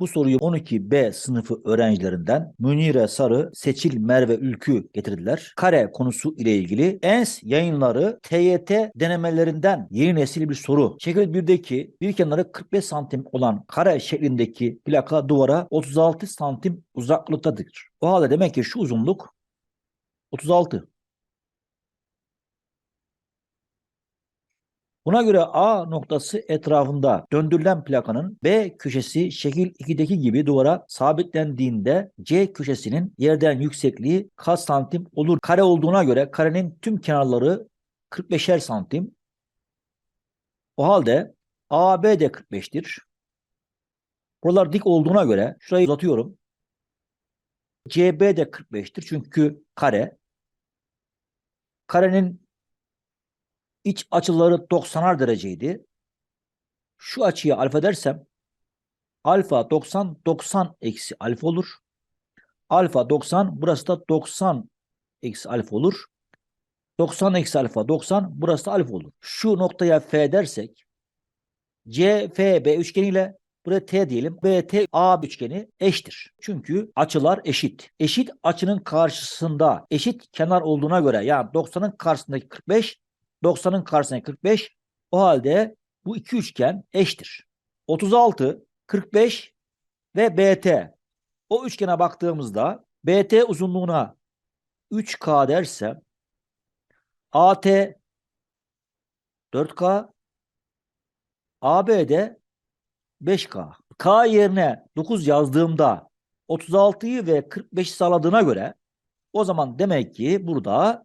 Bu soruyu 12B sınıfı öğrencilerinden Münire Sarı, Seçil Merve Ülkü getirdiler. Kare konusu ile ilgili ENS yayınları TYT denemelerinden yeni nesil bir soru. Şekil 1'deki bir kenarı 45 santim olan kare şeklindeki plaka duvara 36 santim uzaklıktadır. O halde demek ki şu uzunluk 36. Buna göre A noktası etrafında döndürülen plakanın B köşesi şekil 2'deki gibi duvara sabitlendiğinde C köşesinin yerden yüksekliği kaç santim olur? Kare olduğuna göre karenin tüm kenarları 45'er santim. O halde AB de 45'tir. Buralar dik olduğuna göre şurayı uzatıyorum. CB de 45'tir çünkü kare. Karenin iç açıları 90'ar dereceydi. Şu açıya alfa dersem alfa 90 90 eksi alfa olur. Alfa 90 burası da 90 eksi alfa olur. 90 eksi alfa 90 burası da alfa olur. Şu noktaya F dersek CFB üçgeniyle buraya T diyelim. BT A üçgeni eşittir. Çünkü açılar eşit. Eşit açının karşısında eşit kenar olduğuna göre yani 90'ın karşısındaki 45 90'ın karşısına 45. O halde bu iki üçgen eşittir. 36, 45 ve BT. O üçgene baktığımızda BT uzunluğuna 3K dersem AT 4K AB'de 5K. K yerine 9 yazdığımda 36'yı ve 45'i sağladığına göre o zaman demek ki burada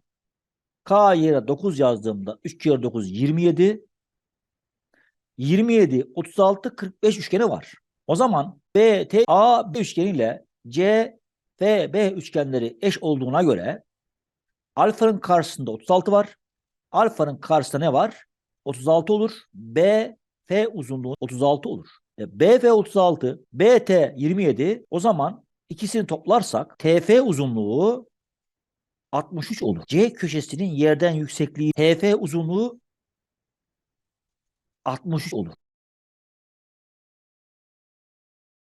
K yerine 9 yazdığımda 3 kere 9 27. 27, 36, 45 üçgeni var. O zaman B, T, A, B üçgeniyle C, F, B üçgenleri eş olduğuna göre alfanın karşısında 36 var. Alfanın karşısında ne var? 36 olur. B, F uzunluğu 36 olur. E, B, F 36, B, T 27. O zaman ikisini toplarsak TF uzunluğu 63 olur. C köşesinin yerden yüksekliği HF uzunluğu 63 olur.